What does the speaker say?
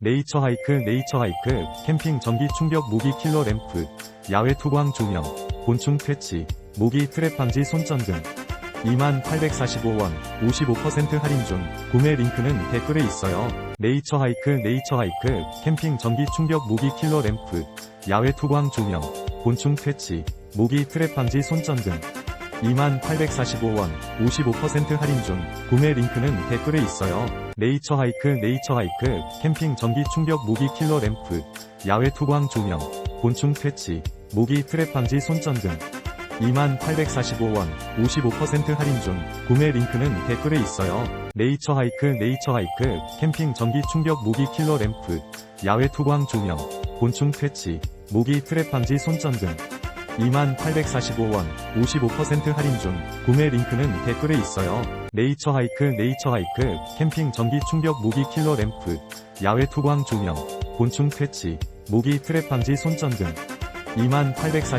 네이처 하이크 네이처 하이크 캠핑 전기 충격 모기 킬러 램프 야외 투광 조명 곤충 퇴치 모기 트랩 방지 손전 등 2845원 55% 할인 중 구매 링크는 댓글에 있어요. 네이처 하이크 네이처 하이크 캠핑 전기 충격 모기 킬러 램프 야외 투광 조명 곤충 퇴치 모기 트랩 방지 손전 등 2845원 55% 할인 중 구매 링크는 댓글에 있어요. 네이처 하이크 네이처 하이크 캠핑 전기 충격 모기 킬러 램프 야외 투광 조명 곤충 퇴치 모기 트랩 방지 손전 등 2845원 55% 할인 중 구매 링크는 댓글에 있어요. 네이처 하이크 네이처 하이크 캠핑 전기 충격 모기 킬러 램프 야외 투광 조명 곤충 퇴치 모기 트랩 방지 손전 등 2845원 55% 할인 중 구매 링크는 댓글에 있어요. 네이처 하이크 네이처 하이크 캠핑 전기 충격 모기 킬러 램프 야외 투광 조명 곤충 퇴치 모기 트랩 방지 손전 등 2845